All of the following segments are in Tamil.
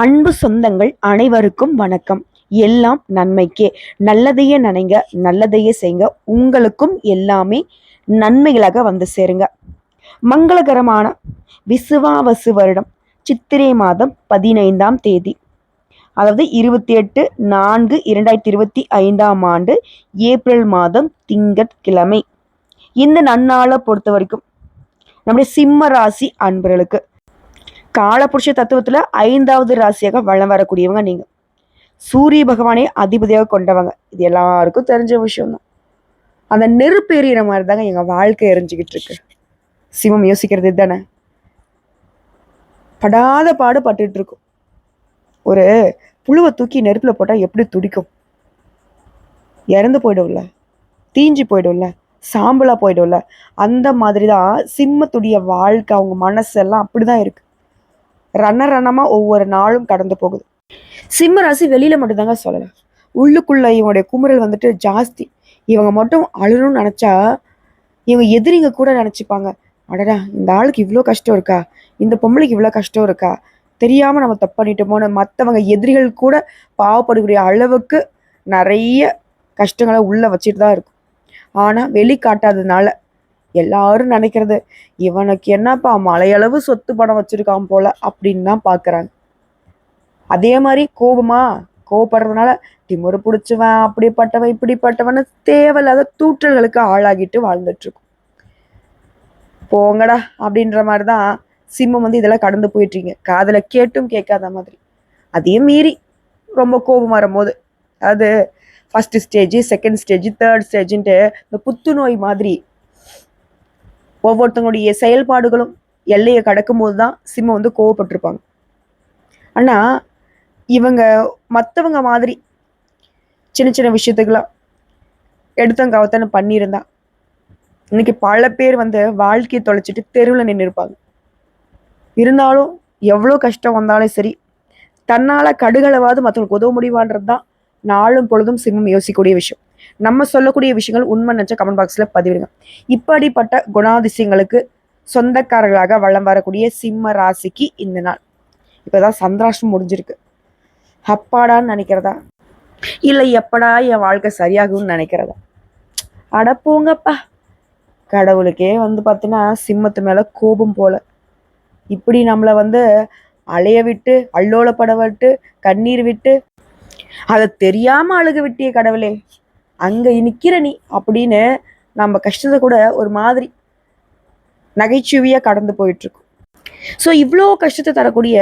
அன்பு சொந்தங்கள் அனைவருக்கும் வணக்கம். எல்லாம் நன்மைக்கே. நல்லதையே நினைங்க நல்லதையே செய்யுங்க உங்களுக்கும் எல்லாமே நன்மைகளாக வந்து சேருங்க. மங்களகரமான விசுவாவசு வருடம் சித்திரை மாதம் பதினைந்தாம் தேதி. அதாவது இருபத்தி எட்டு நான்கு இரண்டாயிரத்தி இருபத்தி ஐந்தாம் ஆண்டு ஏப்ரல் மாதம் திங்கட்கிழமை. இந்த நன்னாளை பொறுத்த வரைக்கும் நம்முடைய சிம்ம ராசி அன்பர்களுக்கு காலபுருஷ தத்துவத்துல ஐந்தாவது ராசியாக வளம் வரக்கூடியவங்க நீங்க. சூரிய பகவானே அதிபதியாக கொண்டவங்க. இது எல்லாருக்கும் தெரிஞ்ச விஷயம்தான். அந்த நெருப்பு எறிகிற மாதிரி தாங்க எங்க வாழ்க்கை எரிஞ்சுக்கிட்டு இருக்கு. சிவம் யோசிக்கிறது தானே படாத பாடு பட்டுட்டு இருக்கும். ஒரு புழுவை தூக்கி நெருப்புல போட்டா எப்படி துடிக்கும்? இறந்து போயிடும்ல. தீஞ்சு போயிடும்ல. சாம்பலா போயிடும்ல. அந்த மாதிரி தான் சிம்மத்துடைய வாழ்க்கை அவங்க மனசெல்லாம் அப்படிதான் இருக்கு. ரண ரணமாக ஒவ்வொரு நாளும் கடந்து போகுது. சிம்ம ராசி வெளியில மட்டும்தாங்க சொல்லலாம் உள்ளுக்குள்ள இவனுடைய குமுறல் வந்துட்டு ஜாஸ்தி. இவங்க மட்டும் அழணும்னு நினச்சா இவங்க எதிரிங்க கூட நினச்சிப்பாங்க. அடடா இந்த ஆளுக்கு இவ்வளோ கஷ்டம் இருக்கா? இந்த பொம்பளைக்கு இவ்வளோ கஷ்டம் இருக்கா? தெரியாமல் நம்ம தப்பு பண்ணிட்டோமோன்னு மற்றவங்க எதிரிகள் கூட பாவப்படக்கூடிய அளவுக்கு நிறைய கஷ்டங்களை உள்ளே வச்சுட்டு தான் இருக்கும். ஆனால் வெளிக்காட்டாததுனால எல்லாரும் நினைக்கிறது இவனுக்கு என்னப்பா மலையளவு சொத்து பணம் வச்சிருக்கான் போல அப்படின்னு தான் பார்க்குறாங்க அதே மாதிரி கோபமா கோபப்படுறதுனால திமுறை பிடிச்சவன் அப்படிப்பட்டவன் இப்படிப்பட்டவன் தேவையில்லாத தூற்றல்களுக்கு ஆளாகிட்டு வாழ்ந்துட்டு இருக்கும் போங்கடா அப்படின்ற மாதிரி தான் சிம்மம் வந்து இதெல்லாம் கடந்து போயிட்டீங்க காதல கேட்டும் கேட்காத மாதிரி. அதையும் மீறி ரொம்ப கோபம் வரும்போது அது first stage second stage third ஸ்டேஜ்ன்ட்டு இந்த புத்துநோய் மாதிரி ஒவ்வொருத்தவங்களுடைய செயல்பாடுகளும் எல்லையை கடக்கும் போது தான் சிம்மம் வந்து கோவப்பட்டிருப்பாங்க. ஆனால் இவங்க மற்றவங்க மாதிரி சின்ன சின்ன விஷயத்துக்கெல்லாம் எடுத்தங்காவத்தனை பண்ணியிருந்தா இன்னைக்கு பல பேர் வந்து வாழ்க்கையை தொலைச்சிட்டு தெருவில் நின்று இருப்பாங்க. இருந்தாலும் எவ்வளோ கஷ்டம் வந்தாலும் சரி தன்னால் கடுகளவாது மற்றவங்களுக்கு உதவ முடிவான்றது தான் நாளும் பொழுதும் சிம்மம் யோசிக்கக்கூடிய விஷயம். நம்ம சொல்லக்கூடிய விஷயங்கள் உண்மை நினச்ச கமெண்ட் பாக்ஸில் பதிவிடுங்க. இப்படிப்பட்ட குணாதிசயங்களுக்கு சொந்தக்காரர்களாக வளம் வரக்கூடிய சிம்ம ராசிக்கு இந்த நாள். இப்போதான் சந்திராஷ்டம் முடிஞ்சிருக்கு. அப்பாடான்னு நினைக்கிறதா? இல்லை எப்படா என் வாழ்க்கை சரியாகும்னு நினைக்கிறதா? அடப்போங்கப்பா கடவுளுக்கே வந்து பார்த்தீங்கன்னா சிம்மத்து மேலே கோபம் போல. இப்படி நம்மளை வந்து அலைய விட்டு அல்லோலப்பட விட்டு கண்ணீர் விட்டு அதை தெரியாம அழுக விட்டிய கடவுளே. அங்கே நிற்கிற நீ அப்படின்னு நம்ம கஷ்டத்தை கூட ஒரு மாதிரி நகைச்சுவையாக கடந்து போயிட்டுருக்கோம். ஸோ இவ்வளோ கஷ்டத்தை தரக்கூடிய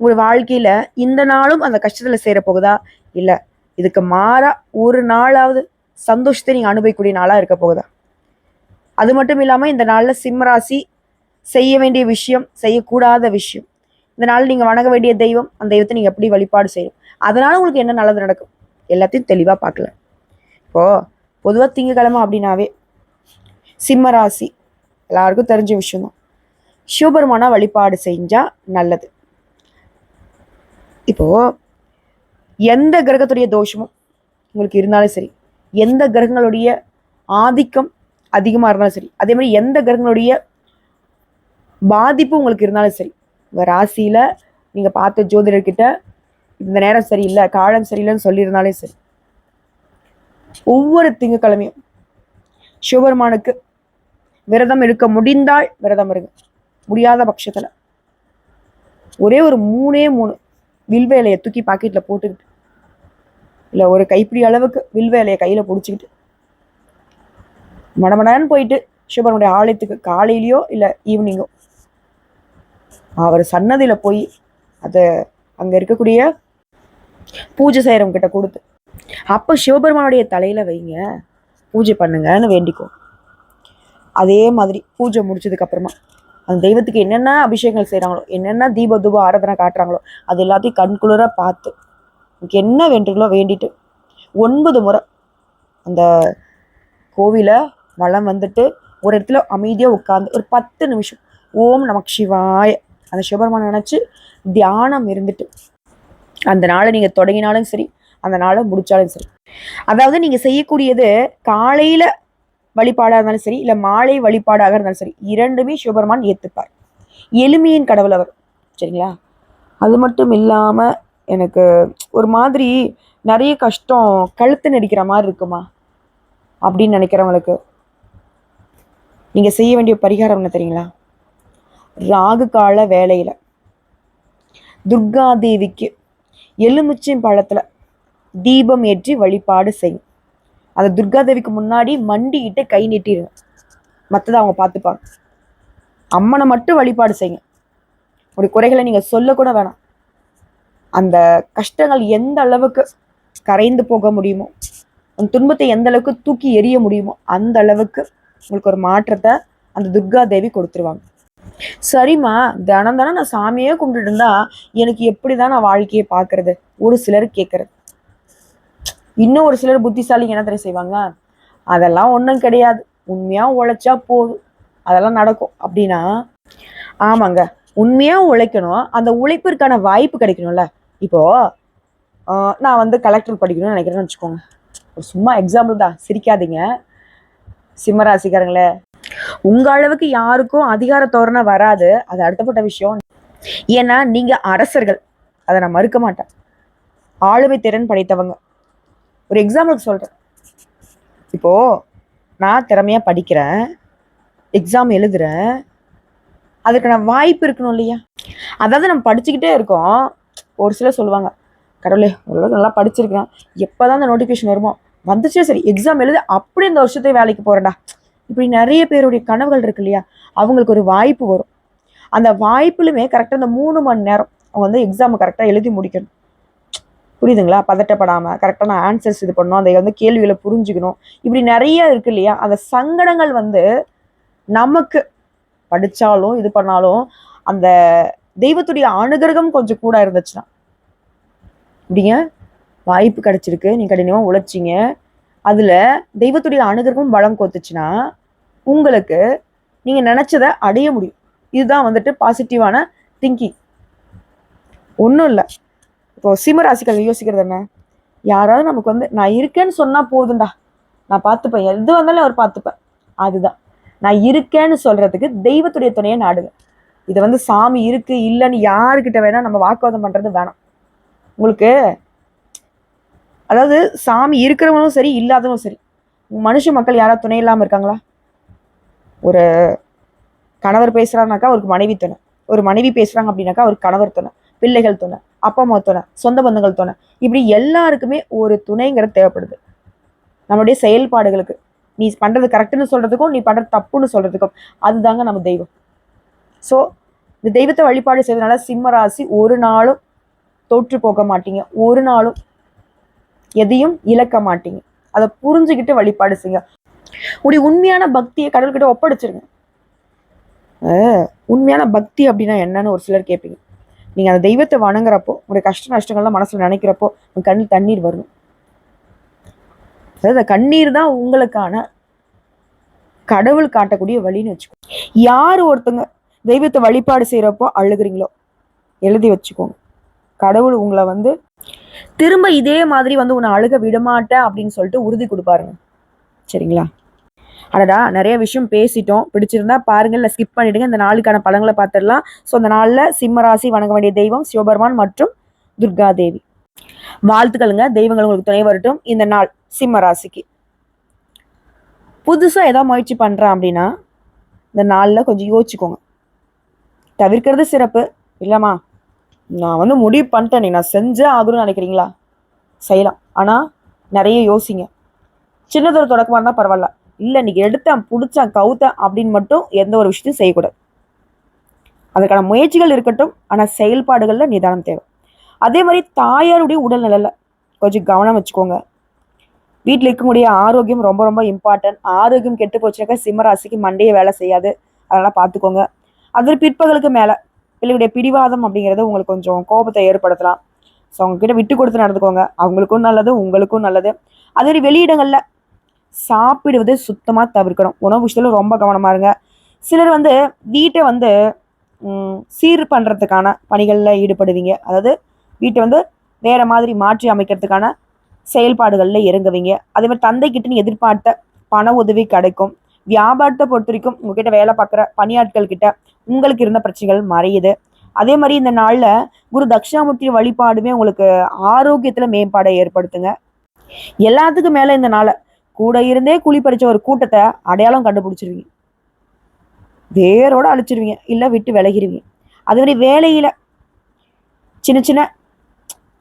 உங்கள் வாழ்க்கையில் இந்த நாளும் அந்த கஷ்டத்தில் சேர போகுதா? இல்லை. இதுக்கு மாறாக ஒரு நாளாவது சந்தோஷத்தை நீங்கள் அனுபவிக்கக்கூடிய நாளாக இருக்க போகுதா? அது மட்டும் இல்லாமல் இந்த நாளில் சிம்மராசி செய்ய வேண்டிய விஷயம் செய்யக்கூடாத விஷயம். இந்த நாள் நீங்கள் வணங்க வேண்டிய தெய்வம் அந்த தெய்வத்தை நீங்கள் எப்படி வழிபாடு செய்யணும்? அதனால் உங்களுக்கு என்ன நல்லது நடக்கும்? எல்லாத்தையும் தெளிவாக பார்க்கல இப்போ பொதுவாக திங்கக்கிழமை அப்படின்னாவே சிம்ம ராசி. எல்லாருக்கும் தெரிஞ்ச விஷயம்தான். சிவபெருமானா வழிபாடு செஞ்சால் நல்லது. இப்போ எந்த கிரகத்துடைய தோஷமும் உங்களுக்கு இருந்தாலும் சரி எந்த கிரகங்களுடைய ஆதிக்கம் அதிகமாக இருந்தாலும் சரி அதே மாதிரி எந்த கிரகங்களுடைய பாதிப்பு உங்களுக்கு இருந்தாலும் சரி உங்கள் ராசியில் நீங்கள் பார்த்த ஜோதிடர்கிட்ட இந்த நேரம் சரியில்லை காலம் சரியில்லைன்னு சொல்லியிருந்தாலே சரி ஒவ்வொரு திங்கக்கிழமையும் சிவபெருமானுக்கு விரதம் இருக்க முடிந்தால் விரதம் இருங்க. முடியாத பட்சத்துல ஒரே ஒரு மூணே மூணு வில்வேலையை தூக்கி பாக்கெட்ல போட்டுக்கிட்டு இல்லை ஒரு கைப்பிடி அளவுக்கு வில்வேலையை கையில் பிடிச்சிக்கிட்டு மடமடன்னு போயிட்டு சிவபெருமானுடைய ஆலயத்துக்கு காலையிலையோ இல்லை ஈவினிங்கோ அவர் சன்னதியில போய் அதை அங்கே இருக்கக்கூடிய பூஜை செய்கிறவங்க கிட்ட கொடுத்து அப்போ சிவபெருமானுடைய தலையில் வைங்க. பூஜை பண்ணுங்கன்னு வேண்டிக்கோ. அதே மாதிரி பூஜை முடிச்சதுக்கு அப்புறமா அந்த தெய்வத்துக்கு என்னென்ன அபிஷேகங்கள் செய்கிறாங்களோ என்னென்ன தீப தூப ஆராதனை காட்டுறாங்களோ அது எல்லாத்தையும் கண்குளராக பார்த்து உங்களுக்கு என்ன வேண்டுங்களோ வேண்டிட்டு ஒன்பது முறை அந்த கோவிலை வளம் வந்துட்டு ஒரு இடத்துல அமைதியாக உட்காந்து ஒரு பத்து நிமிஷம் ஓம் நமக்கு சிவாய அந்த சிவபெருமானை நினச்சி தியானம் இருந்துட்டு அந்த நாளை நீங்கள் தொடங்கினாலும் சரி அந்த நாளை முடிச்சாலும் சரி. அதாவது நீங்கள் செய்யக்கூடியது காலையில் வழிபாடாக இருந்தாலும் சரி இல்லை மாலை வழிபாடாக இருந்தாலும் சரி இரண்டுமே சிவபெருமான் ஏற்றுப்பார் எளிமையின் கடவுள் அவர். சரிங்களா? அது மட்டும் இல்லாமல் எனக்கு ஒரு மாதிரி நிறைய கஷ்டம் கழுத்து நெரிக்கிற மாதிரி இருக்குமா? அப்படின்னு நினைக்கிறவங்களுக்கு நீங்கள் செய்ய வேண்டிய பரிகாரம் என்ன தெரியுங்களா? ராகு கால வேலையில். துர்காதேவிக்கு எலுமிச்சை பழத்தில் தீபம் ஏற்றி வழிபாடு செய்யும் அந்த துர்காதேவிக்கு முன்னாடி மண்டிக்கிட்டு கை நீட்டிடுங்க மற்றதை அவங்க பார்த்துப்பாங்க. அம்மனை மட்டும் வழிபாடு செய்யுங்க. ஒரு குறைகளை நீங்கள் சொல்லக்கூட வேணாம். அந்த கஷ்டங்கள் எந்த அளவுக்கு கரைந்து போக முடியுமோ அந்த துன்பத்தை எந்த அளவுக்கு தூக்கி எறிய முடியுமோ அந்த அளவுக்கு உங்களுக்கு ஒரு மாற்றத்தை அந்த துர்கா தேவி கொடுத்துருவாங்க. சரிம்மா தினம் தானே நான் சாமியே கும்பிட்டு இருந்தா எனக்கு எப்படி தான் நான் வாழ்க்கையை பார்க்கறது? ஒரு சிலர் கேட்கறது இன்னும் ஒரு சிலர் புத்திசாலிங்க என்ன தெரியும் செய்வாங்க? அதெல்லாம் ஒன்றும் கிடையாது. உண்மையா உழைச்சா போதும். அதெல்லாம் நடக்கும். அப்படின்னா ஆமாங்க. உண்மையா உழைக்கணும். அந்த உழைப்பிற்கான வாய்ப்பு கிடைக்கணும்ல. இப்போ நான் வந்து கலெக்டர் படிக்கணும்னு நினைக்கிறேன்னு வச்சுக்கோங்க. சும்மா எக்ஸாம்பிள் தான். சிரிக்காதீங்க. சிம்மராசிக்காரங்களே. உங்க அளவுக்கு யாருக்கும் அதிகார தோரணை வராது. அது அடுத்தப்பட்ட விஷயம். ஏன்னா நீங்க அரசர்கள். அதை நான் மறுக்க மாட்டேன். ஆளுமை திறன் படைத்தவங்க. ஒரு எக்ஸாம்பிளுக்கு சொல்கிறேன் இப்போது நான் திறமையாக படிக்கிறேன் எக்ஸாம் எழுதுகிறேன் அதுக்கான வாய்ப்பு இருக்கணும் இல்லையா? அதாவது நம்ம படிச்சுக்கிட்டே இருக்கோம். ஒரு சிலர் சொல்லுவாங்க கடவுளே ஓரளவுக்கு நல்லா படிச்சிருக்கேன். எப்போதான் அந்த நோட்டிஃபிகேஷன் வருமோ? வந்துச்சே சரி எக்ஸாம் எழுதி அப்படி இந்த வருஷத்தையும் வேலைக்கு போகிறேன்டா இப்படி நிறைய பேருடைய கனவுகள் இருக்கு இல்லையா? அவங்களுக்கு ஒரு வாய்ப்பு வரும். அந்த வாய்ப்புலுமே கரெக்டாக இந்த மூணு மணி நேரம் அவங்க வந்து எக்ஸாமை கரெக்டாக எழுதி முடிக்கணும். புரியுதுங்களா? பதட்டப்படாமல் கரெக்டான ஆன்சர்ஸ் இது பண்ணணும். அதை வந்து கேள்விகளை புரிஞ்சுக்கணும். இப்படி நிறைய இருக்கு இல்லையா? அந்த சங்கடங்கள் வந்து நமக்கு படித்தாலும் இது பண்ணாலும் அந்த தெய்வத்துடைய அனுகிரகம் கொஞ்சம் கூட இருந்துச்சுன்னா. இப்படிங்க வாய்ப்பு கிடைச்சிருக்கு. நீ கடினமாக உழைச்சிங்க. அதில் தெய்வத்துடைய அனுகிரகம் பலம் கொத்துச்சுன்னா உங்களுக்கு நீங்கள் நினச்சதை அடைய முடியும். இதுதான் வந்துட்டு பாசிட்டிவான திங்கிங் ஒன்றும் இல்லை. இப்போ சிம்மராசிகள் யோசிக்கிறது என்ன? யாராவது நமக்கு வந்து நான் இருக்கேன்னு சொன்னால் போதும்டா. நான் பார்த்துப்பேன். எது வந்தாலும் அவர் பார்த்துப்பேன் அதுதான். நான் இருக்கேன்னு சொல்றதுக்கு தெய்வத்துடைய துணையை நாடுங்க இதை வந்து சாமி இருக்கு இல்லைன்னு யாருக்கிட்ட வேணா நம்ம வாக்குவாதம் பண்றது வேணாம். உங்களுக்கு அதாவது சாமி இருக்கிறவங்களும் சரி இல்லாதவங்களும் சரி மனுஷ மக்கள் யாராவது துணை இல்லாமல் இருக்காங்களா? ஒரு கணவர் பேசுறாருனாக்கா அவருக்கு மனைவி துணை. ஒரு மனைவி பேசுகிறாங்க அப்படின்னாக்கா அவருக்கு கணவர் துணை. பிள்ளைகள் துணை. அப்பா அம்மா துணை சொந்த பந்தங்கள் துணை. இப்படி எல்லாருக்குமே ஒரு துணைங்கிறது தேவைப்படுது. நம்மளுடைய செயல்பாடுகளுக்கு. நீ பண்ணுறது கரெக்டுன்னு சொல்கிறதுக்கும் நீ பண்ணுறது தப்புன்னு சொல்கிறதுக்கும் அதுதாங்க நம்ம தெய்வம். ஸோ இந்த தெய்வத்தை வழிபாடு செய்வதனால சிம்ம ராசி ஒரு நாளும் தோற்று போக மாட்டீங்க. ஒரு நாளும் எதையும் இழக்க மாட்டீங்க. அதை புரிஞ்சுக்கிட்டு வழிபாடு செய்யுங்க. உடைய உண்மையான பக்தியை கடவுள்கிட்ட ஒப்படைச்சிருங்க. உண்மையான பக்தி அப்படின்னா என்னன்னு ஒரு சிலர் கேட்பீங்க. நீங்கள் அந்த தெய்வத்தை வணங்குறப்போ உங்களுடைய கஷ்ட நஷ்டங்கள்லாம் மனசில் நினைக்கிறப்போ உங்கள் கண்ணில் தண்ணீர் வரும். அதாவது கண்ணீர் தான் உங்களுக்கான கடவுள் காட்டக்கூடிய வழின்னு வச்சுக்கோ. யார் ஒருத்தங்க தெய்வத்தை வழிபாடு செய்கிறப்போ அழுகுறீங்களோ எழுதி வச்சுக்கோங்க. கடவுள் உங்களை வந்து திரும்ப இதே மாதிரி வந்து உன்னை அழுக விடமாட்டேன் அப்படின்னு சொல்லிட்டு உறுதி கொடுப்பாருங்க. சரிங்களா? அடடா நிறைய விஷயம் பேசிட்டோம். பிடிச்சிருந்தா பாருங்கள் இல்லை ஸ்கிப் பண்ணிடுங்க. இந்த நாளுக்கான படங்களை பார்த்துடலாம். ஸோ அந்த நாளில் சிம்மராசி வணங்க வேண்டிய தெய்வம் சிவபெருமான் மற்றும் துர்காதேவி வாழ்த்துக்களுங்க. தெய்வங்கள் உங்களுக்கு துணை வரட்டும். இந்த நாள் சிம்ம ராசிக்கு. புதுசாக ஏதாவது முயற்சி பண்ணுறேன் அப்படின்னா இந்த நாளில் கொஞ்சம் யோசிச்சுக்கோங்க. தவிர்க்கிறது சிறப்பு. இல்லைம்மா நான் வந்து முடிவு பண்ணிட்டேன். நீ நான் செஞ்சே ஆகணும்னு நினைக்கிறீங்களா? செய்யலாம். ஆனால் நிறைய யோசிங்க. சின்னதொரு தொடக்கமாக இருந்தால் பரவாயில்ல. இல்லை இன்னைக்கு எடுத்தேன் பிடிச்சேன் கவுத்தேன் அப்படின்னு மட்டும் எந்த ஒரு விஷயத்தையும் செய்யக்கூடாது. அதுக்கான முயற்சிகள் இருக்கட்டும் ஆனால் செயல்பாடுகளில் நிதானம் தேவை. அதே மாதிரி தாயாருடைய உடல்நிலையில் கொஞ்சம் கவனம் வச்சுக்கோங்க. வீட்டில் இருக்கக்கூடிய ஆரோக்கியம் ரொம்ப ரொம்ப இம்பார்ட்டன்ட் ஆரோக்கியம் கெட்டு போச்சுனாக்கா சிம்மராசிக்கு மண்டையை வேலை செய்யாது. அதெல்லாம் பார்த்துக்கோங்க அது பிற்பகலுக்கு மேலே பிள்ளையுடைய பிடிவாதம் அப்படிங்கிறது உங்களுக்கு கொஞ்சம் கோபத்தை ஏற்படுத்தலாம். ஸோ அவங்கக்கிட்ட விட்டு கொடுத்து நடந்துக்கோங்க. அவங்களுக்கும் நல்லது உங்களுக்கும் நல்லது. அதே மாதிரி வெளியிடங்களில் சாப்பிடுவதை சுத்தமாக தவிர்க்கணும். உணவு விஷயத்தில் ரொம்ப கவனமாக இருங்க. சிலர் வந்து வீட்டை வந்து சீர் பண்ணுறதுக்கான பணிகளில் ஈடுபடுவீங்க. அதாவது வீட்டை வந்து வேறு மாதிரி மாற்றி அமைக்கிறதுக்கான செயல்பாடுகளில் இறங்குவீங்க. அதே மாதிரி தந்தைக்கிட்டன்னு எதிர்பார்த்த பண உதவி கிடைக்கும். வியாபாரத்தை பொறுத்த வரைக்கும் உங்ககிட்ட வேலை பார்க்குற பணியாட்கள் கிட்ட உங்களுக்கு இருந்த பிரச்சனைகள் மறையுது. அதே மாதிரி இந்த நாளில் குரு தட்சிணாமூர்த்தி வழிபாடுமே உங்களுக்கு ஆரோக்கியத்தில் மேம்பாடை ஏற்படுத்துங்க. எல்லாத்துக்கும் மேலே இந்த நாளை கூட இருந்தே குழி பறிச்ச ஒரு கூட்டத்தை அடையாளம் கண்டுபிடிச்சிருவீங்க. வேரோட அழிச்சிருவீங்க. இல்லை விட்டு விலகிடுவீங்க அது மாதிரி வேலையில் சின்ன சின்ன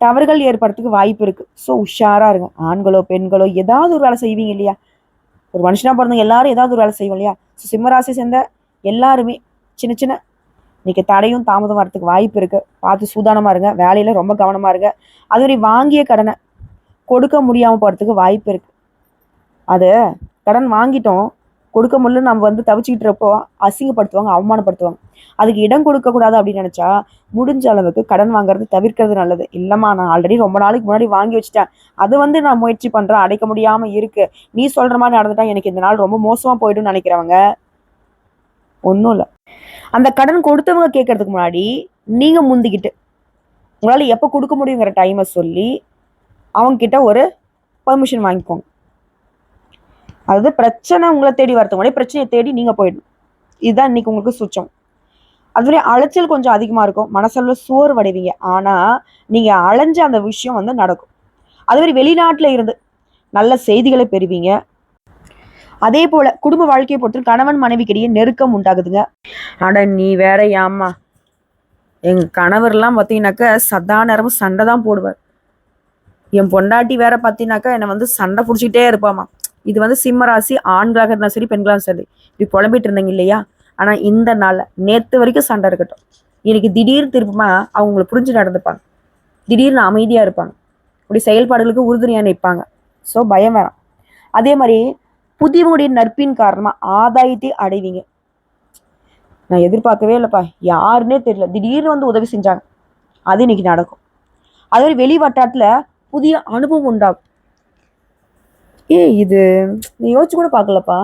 தவறுகள் ஏற்படுறதுக்கு வாய்ப்பு இருக்கு. ஸோ உஷாரா இருங்க. ஆண்களோ பெண்களோ ஏதாவது ஒரு வேலை செய்வீங்க இல்லையா? ஒரு மனுஷனாக பிறந்தவங்க எல்லாரும் ஏதாவது ஒரு வேலை செய்வோம் இல்லையா? ஸோ சிம்மராசி சேர்ந்த எல்லாருமே சின்ன சின்ன இன்னைக்கு தடையும் தாமதம் வரத்துக்கு வாய்ப்பு இருக்கு. பார்த்து சூதானமாக இருங்க. வேலையில் ரொம்ப கவனமாக இருங்க. அது மாதிரி வாங்கிய கடனை கொடுக்க முடியாமல் போகிறதுக்கு வாய்ப்பு இருக்கு. அது கடன் வாங்கிட்டோம் கொடுக்க முடியல நம்ம வந்து தவிச்சுக்கிட்டுறப்போ அசிங்கப்படுத்துவாங்க அவமானப்படுத்துவாங்க. அதுக்கு இடம் கொடுக்கக்கூடாது அப்படின்னு நினச்சா முடிஞ்ச அளவுக்கு கடன் வாங்குறது தவிர்க்கிறது நல்லது. இல்லைம்மா நான் ஆல்ரெடி ரொம்ப நாளைக்கு முன்னாடி வாங்கி வச்சுட்டேன். அது வந்து நான் முயற்சி பண்ணுறேன் அடைக்க முடியாமல் இருக்கு. நீ சொல்கிற மாதிரி நடந்துட்டா எனக்கு இந்த நாள் ரொம்ப மோசமாக போயிடும்னு நினைக்கிறவங்க ஒன்றும் இல்லை. அந்த கடன் கொடுத்தவங்க கேட்கறதுக்கு முன்னாடி நீங்கள் முந்திக்கிட்டு உங்களால் எப்போ கொடுக்க முடியுங்கிற டைமை சொல்லி அவங்கக்கிட்ட ஒரு பர்மிஷன் வாங்கிக்கோங்க. அதாவது பிரச்சனை உங்களை தேடி வரதுக்கு முன்னாடி பிரச்சனையை தேடி நீங்கள் போயிடணும். இதுதான் இன்னைக்கு உங்களுக்கு சுச்சம். அதுவே அலைச்சல் கொஞ்சம் அதிகமாக இருக்கும். மனசளவு சோர்வடைவீங்க ஆனால் நீங்கள் அலைஞ்ச அந்த விஷயம் வந்து நடக்கும். அது மாதிரி இருந்து நல்ல செய்திகளை பெறுவீங்க. அதே போல குடும்ப வாழ்க்கையை பொறுத்து கணவன் மனைவிக்கிடையே நெருக்கம் உண்டாகுதுங்க. அட நீ வேற ஏம்மா எங்க கணவர்லாம் பார்த்தீங்கன்னாக்கா சதா நேரமும் சண்டை தான் போடுவார். என் பொண்டாட்டி வேற பார்த்தீங்கன்னாக்கா என்னை வந்து சண்டை பிடிச்சிக்கிட்டே இருப்பாமா இது வந்து சிம்ம ராசி ஆண்களாக இருந்தாலும் சரி பெண்களாக சரி. இப்படி புலம்பிட்டு இருந்தீங்க இல்லையா? ஆனால் இந்த நாளில் நேற்று வரைக்கும் சண்டை இருக்கட்டும். இன்னைக்கு திடீர் திருப்பமா அவங்களை புரிஞ்சு நடந்துப்பாங்க. திடீர்னு அமைதியாக இருப்பாங்க. அப்படி செயல்பாடுகளுக்கு உறுதுணையாக நிற்பாங்க. ஸோ பயம் வேணாம். அதே மாதிரி புதியவங்களுடைய நட்பின் காரணமாக ஆதாயத்தை அடைவீங்க. நான் எதிர்பார்க்கவே இல்லைப்பா. யாருன்னே தெரியல. திடீர்னு வந்து உதவி செஞ்சாங்க. அது இன்னைக்கு நடக்கும். அதே மாதிரி வெளி வட்டாரத்தில் புதிய அனுபவம் உண்டாகும். ஏய் இது நீ யோசிச்சு கூட பார்க்கலப்பா.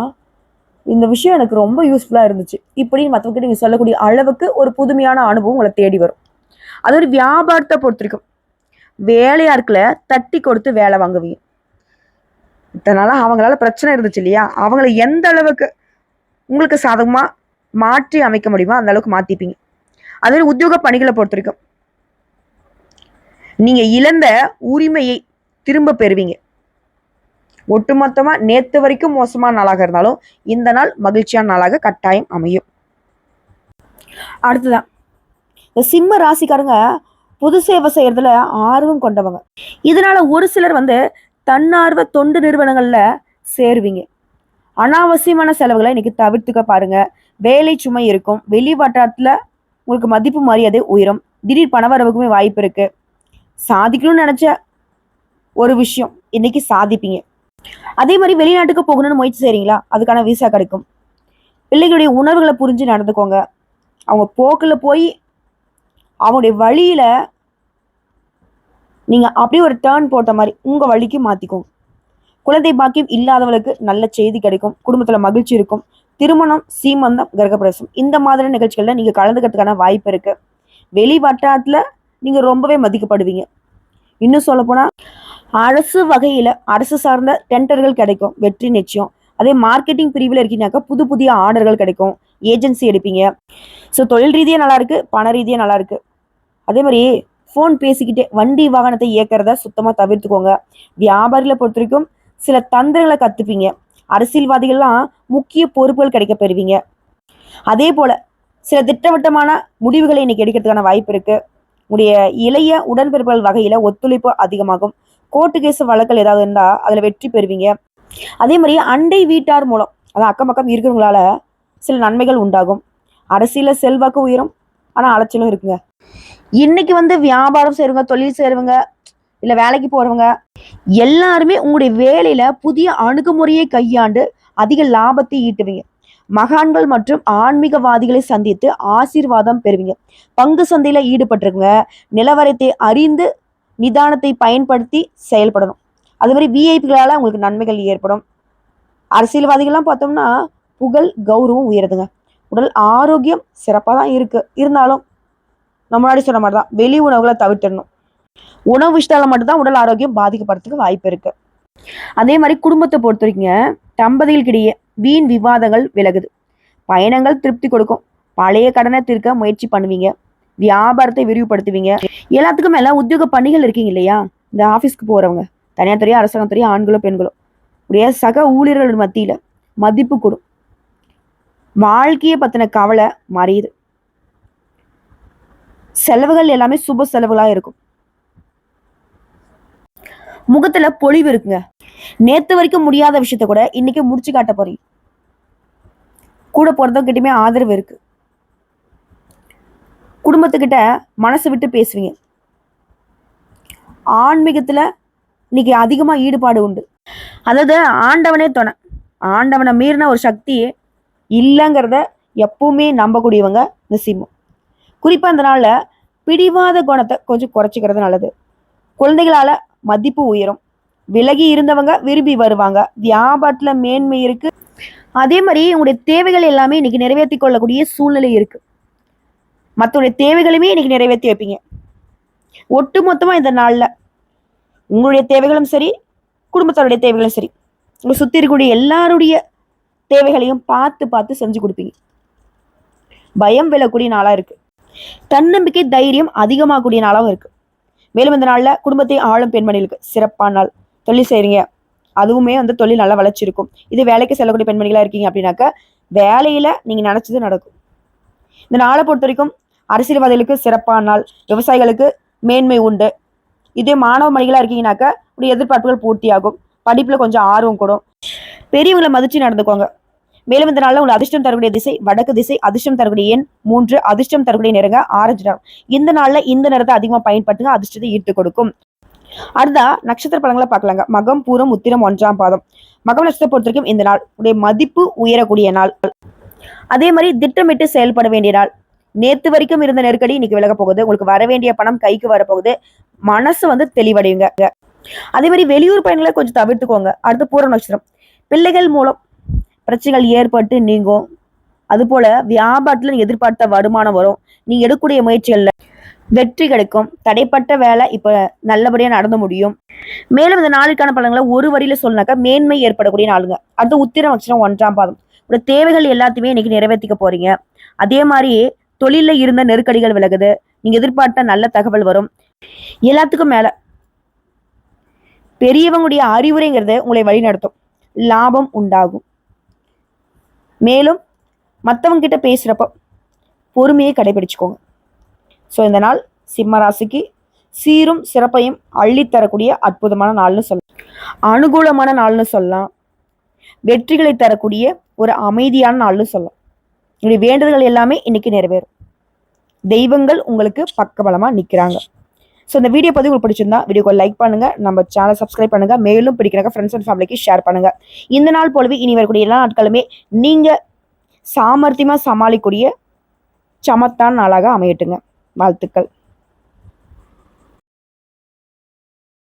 இந்த விஷயம் எனக்கு ரொம்ப யூஸ்ஃபுல்லாக இருந்துச்சு. இப்படின்னு மற்றவங்க நீங்கள் சொல்லக்கூடிய அளவுக்கு ஒரு புதுமையான அனுபவம் உங்களை தேடி வரும். அது ஒரு வியாபாரத்தை பொறுத்திருக்கும் வேலையாட்களை தட்டி கொடுத்து வேலை வாங்குவீங்க. இதனால அவங்களால பிரச்சனை இருந்துச்சு இல்லையா? அவங்கள எந்த அளவுக்கு உங்களுக்கு சாதகமாக மாற்றி அமைக்க முடியுமோ அந்த அளவுக்கு மாற்றிப்பீங்க அதே மாதிரி உத்தியோக பணிகளை பொறுத்த வரைக்கும். நீங்கள் இழந்த உரிமையை திரும்ப பெறுவீங்க. ஒட்டுமொத்தமாக நேற்று வரைக்கும் மோசமான நாளாக இருந்தாலும் இந்த நாள் மகிழ்ச்சியான நாளாக கட்டாயம் அமையும். அடுத்ததான் இந்த சிம்ம ராசிக்காரங்க பொது சேவை செய்யறதுல ஆர்வம் கொண்டவங்க. இதனால ஒரு சிலர் வந்து தன்னார்வ தொண்டு நிறுவனங்களில் சேருவீங்க. அனாவசியமான செலவுகளை இன்னைக்கு தவிர்த்துக்க பாருங்க. வேலை சுமை இருக்கும். வெளி வட்டாரத்தில் உங்களுக்கு மதிப்பு மரியாதை உயரும். திடீர் பணவரவுக்குமே வாய்ப்பு இருக்கு. சாதிக்கணும்னு நினைச்ச ஒரு விஷயம் இன்னைக்கு சாதிப்பீங்க. அதே மாதிரி வெளிநாட்டுக்கு போகணும்னு முயற்சி செய்கிறீங்களா அதுக்கான விசா கிடைக்கும். பிள்ளைகளுடைய உணர்வுகளை புரிஞ்சு நடந்துக்கோங்க. அவங்க போக்கில் போய் அவங்களுடைய வழியில நீங்க அப்படியே ஒரு டேர்ன் போட்ட மாதிரி உங்க வழிக்கு மாத்திக்கோங்க. குழந்தை பாக்கியம் இல்லாதவளுக்கு நல்ல செய்தி கிடைக்கும். குடும்பத்துல மகிழ்ச்சி இருக்கும். திருமணம் சீமந்தம் கிரகப்பிரவேசம் இந்த மாதிரி நிகழ்ச்சிகள்ல நீங்க கலந்துக்கிறதுக்கான வாய்ப்பு இருக்கு. வெளி வட்டாரத்துல நீங்க ரொம்பவே மதிக்கப்படுவீங்க. இன்னும் சொல்ல போனா அரசு வகையில் அரசு சார்ந்த டெண்டர்கள் கிடைக்கும் வெற்றி நிச்சயம். அதே மார்க்கெட்டிங் பிரிவில் இருக்கீங்கன்னாக்கா புது புதிய ஆர்டர்கள் கிடைக்கும் ஏஜென்சி எடுப்பீங்க. ஸோ தொழில் ரீதியாக நல்லா இருக்கு பண ரீதியாக நல்லா இருக்கு. அதே மாதிரி ஃபோன் பேசிக்கிட்டே வண்டி வாகனத்தை இயக்கிறத சுத்தமாக தவிர்த்துக்கோங்க. வியாபாரிகளை பொறுத்த வரைக்கும் சில தந்திரங்களை கற்றுப்பீங்க அரசியல்வாதிகள்லாம் முக்கிய பொறுப்புகள் கிடைக்க பெறுவீங்க. அதே போல் சில திட்டவட்டமான முடிவுகளை இன்னைக்கு எடுக்கிறதுக்கான வாய்ப்பு இருக்குது உடைய இளைய உடன்பிறப்புகள் வகையில் ஒத்துழைப்பு அதிகமாகும். கோர்ட்டு கேஸ் வழக்கல் ஏதாவது இருந்தால் அதில் வெற்றி பெறுவீங்க. அதே மாதிரி அண்டை வீட்டார் மூலம் அதான் அக்கம் பக்கம் இருக்கிறவங்களால சில நன்மைகள் உண்டாகும். அரசியல செல்வாக்கு உயரும் ஆனால் அலைச்சலும் இருக்குங்க. இன்னைக்கு வந்து வியாபாரம் செய்றவங்க தொழில் செய்வங்க இல்லை வேலைக்கு போகிறவங்க எல்லாருமே உங்களுடைய வேலையில் புதிய அணுகுமுறையை கையாண்டு அதிக லாபத்தை ஈட்டுவீங்க. மகான்கள் மற்றும் ஆன்மீகவாதிகளை சந்தித்து ஆசீர்வாதம் பெறுவீங்க. பங்கு சந்தையில் ஈடுபட்டிருக்குங்க நிலவரத்தை அறிந்து நிதானத்தை பயன்படுத்தி செயல்படணும். அது மாதிரி விஐபிகளால் உங்களுக்கு நன்மைகள் ஏற்படும். அரசியல்வாதிகள்லாம் பார்த்தோம்னா புகழ் கௌரவம் உயருதுங்க. உடல் ஆரோக்கியம் சிறப்பாக தான் இருக்குது இருந்தாலும் நம்ம முன்னாடி சொன்ன மாதிரி தான் வெளி உணவுகளை தவிர்த்திடணும். உணவு விஷயத்தால் மட்டும்தான் உடல் ஆரோக்கியம் பாதிக்கப்படுறதுக்கு வாய்ப்பு இருக்குது அதே மாதிரி குடும்பத்தை பொறுத்த வரைக்கும் தம்பதிகளுக்கிடையே வீண் விவாதங்கள் விலகுது. பயணங்கள் திருப்தி கொடுக்கும். பழைய கடனை தீர்க்க முயற்சி பண்ணுவீங்க. வியாபாரத்தை விரிவுபடுத்துவீங்க. எல்லாத்துக்கும் மேல உத்தியோக பணிகள் இருக்கீங்க இல்லையா? இந்த ஆஃபீஸ்க்கு போறவங்க. தனியார் துறையோ அரசாங்க துறையோ ஆண்களோ பெண்களோ. உடைய சக ஊழியர்கள் மத்தியில மதிப்பு கூடும். வாழ்க்கையை பத்தின கவலை மறையுது. செலவுகள் எல்லாமே சுப செலவுகளா இருக்கும். முகத்துல பொழிவு இருக்குங்க. நேத்து வரைக்கும் முடியாத விஷயத்த கூட இன்னைக்கு முடிச்சு காட்ட போறீங்க. கூட பிறந்தவங்க கிட்டயுமே ஆதரவு இருக்கு. குடும்பத்துக்கிட்ட மனசு விட்டு பேசுவீங்க. ஆன்மீகத்துல இன்னைக்கு அதிகமா ஈடுபாடு உண்டு. அதாவது ஆண்டவனே துணை. ஆண்டவனை மீறின ஒரு சக்தி இல்லைங்கிறத எப்பவுமே நம்பக்கூடியவங்க நிசிமம் குறிப்பாக குறிப்பா அந்த நாள்ல பிடிவாத குணத்தை கொஞ்சம் குறைச்சிக்கிறது நல்லது. குழந்தைகளால மதிப்பு உயரும். விலகி இருந்தவங்க விரும்பி வருவாங்க. வியாபாரத்துல மேன்மை இருக்கு. அதே மாதிரி உங்களுடைய தேவைகள் எல்லாமே இன்னைக்கு நிறைவேற்றி கொள்ளக்கூடிய சூழ்நிலை இருக்குது மற்றவங்களுடைய தேவைகளுமே இன்னைக்கு நிறைவேற்றி வைப்பீங்க. ஒட்டு மொத்தமாக இந்த நாளில் உங்களுடைய தேவைகளும் சரி குடும்பத்தாருடைய தேவைகளும் சரி உங்கள் சுற்றி இருக்கக்கூடிய எல்லாருடைய தேவைகளையும் பார்த்து பார்த்து செஞ்சு கொடுப்பீங்க. பயம் விழக்கூடிய நாளாக இருக்குது தன்னம்பிக்கை தைரியம் அதிகமாகக்கூடிய நாளாகவும் இருக்குது மேலும் இந்த நாளில் குடும்பத்தை ஆளும் பெண்மணிகளுக்கு சிறப்பான நாள். தொழில் செய்கிறீங்க அதுவுமே வந்து தொழில் நல்லா வளர்ச்சி இருக்கும். இது வேலைக்கு செல்லக்கூடிய பெண்மணிகளாக இருக்கீங்க அப்படின்னாக்க வேலையில் நீங்கள் நினச்சது நடக்கும். இந்த நாளை பொறுத்த வரைக்கும் அரசியல்வாதிகளுக்கு சிறப்பான நாள் விவசாயிகளுக்கு மேன்மை உண்டு. இதே மாணவ மணிகளாக இருக்கீங்கனாக்கா உடைய எதிர்பார்ப்புகள் பூர்த்தியாகும். படிப்புல கொஞ்சம் ஆர்வம் கூடும். பெரியவங்களை மதிச்சு நடந்துக்கோங்க. மேலும் இந்த நாளில் உங்களுக்கு அதிர்ஷ்டம் தரக்கூடிய திசை வடக்கு திசை அதிர்ஷ்டம் தரக்கூடிய எண் மூன்று அதிர்ஷ்டம் தரக்கூடிய நிறங்க ஆரஞ்சு நிறம். இந்த நாள்ல இந்த நிறத்தை அதிகமா பயன்படுத்துங்க அதிர்ஷ்டத்தை ஈர்த்து கொடுக்கும். அடுத்தா நட்சத்திர பழங்களை பார்க்கலாங்க. மகம் பூரம் உத்திரம் ஒன்றாம் பாதம். மகம் நட்சத்திரம் பொறுத்த வரைக்கும் இந்த நாள் உடைய மதிப்பு உயரக்கூடிய நாள். அதே மாதிரி திட்டமிட்டு செயல்பட வேண்டிய நாள். நேத்து வரைக்கும் இருந்த நெருக்கடி இன்னைக்கு விலக போகுது. உங்களுக்கு வர வேண்டிய பணம் கைக்கு வரப்போகுது மனசு வந்து தெளிவடையுங்க. அதே மாதிரி வெளியூர் பயணங்களை கொஞ்சம் தவிர்த்துக்கோங்க. அடுத்து பூர நட்சத்திரம். பிள்ளைகள் மூலம் பிரச்சனைகள் ஏற்பட்டு நீங்கும். அதுபோல வியாபாரத்தில் வியாபாரத்துல எதிர்பார்த்த வருமானம் வரும். நீங்க எடுக்கக்கூடிய முயற்சிகள்ல வெற்றி கிடைக்கும். தடைப்பட்ட வேலை இப்ப நல்லபடியா நடந்து முடியும். மேலும் இந்த நாளுக்கான பலன்களை ஒரு வரியில சொன்னாக்கா மேன்மை ஏற்படக்கூடிய நாளுங்க. அடுத்து உத்திரம் நட்சத்திரம் ஒன்றாம் பாதம். உங்களோட தேவைகள் எல்லாத்தையுமே இன்னைக்கு நிறைவேற்றிக்க போறீங்க. அதே மாதிரி தொழில இருந்த நெருக்கடிகள் விலகுது. நீங்க எதிர்பார்த்த நல்ல தகவல் வரும். எல்லாத்துக்கும் மேல பெரியவங்களுடைய அறிவுரைங்கிறது உங்களை வழிநடத்தும். லாபம் உண்டாகும். மேலும் மற்றவங்க கிட்ட பேசுறப்ப பொறுமையை கடைபிடிச்சுக்கோங்க. ஸோ இந்த நாள் சிம்மராசிக்கு சீரும் சிறப்பையும் அள்ளித்தரக்கூடிய அற்புதமான நாள்னு சொல்லலாம் அனுகூலமான நாள்னு சொல்லலாம். வெற்றிகளை தரக்கூடிய ஒரு அமைதியான நாள்னு சொல்லலாம். உங்களுடைய வேண்டுதல்கள் எல்லாமே இன்னைக்கு நிறைவேறும். தெய்வங்கள் உங்களுக்கு பக்கபலமாக நிற்கிறாங்க ஸோ இந்த வீடியோ பதிவு உங்களுக்கு பிடிச்சிருந்தா வீடியோக்கு லைக் பண்ணுங்க. நம்ம சேனல் சப்ஸ்கிரைப் பண்ணுங்க. மேலும் பிடிக்கிறாங்க ஃப்ரெண்ட்ஸ் அண்ட் ஃபேமிலிக்கு ஷேர் பண்ணுங்க. இந்த நாள் போலவே இனி வரக்கூடிய எல்லா நாட்களுமே நீங்க சாமர்த்தியமாக சமாளிக்கூடிய சமத்தான் நாளாக அமையட்டுங்க. வாழ்த்துக்கள்.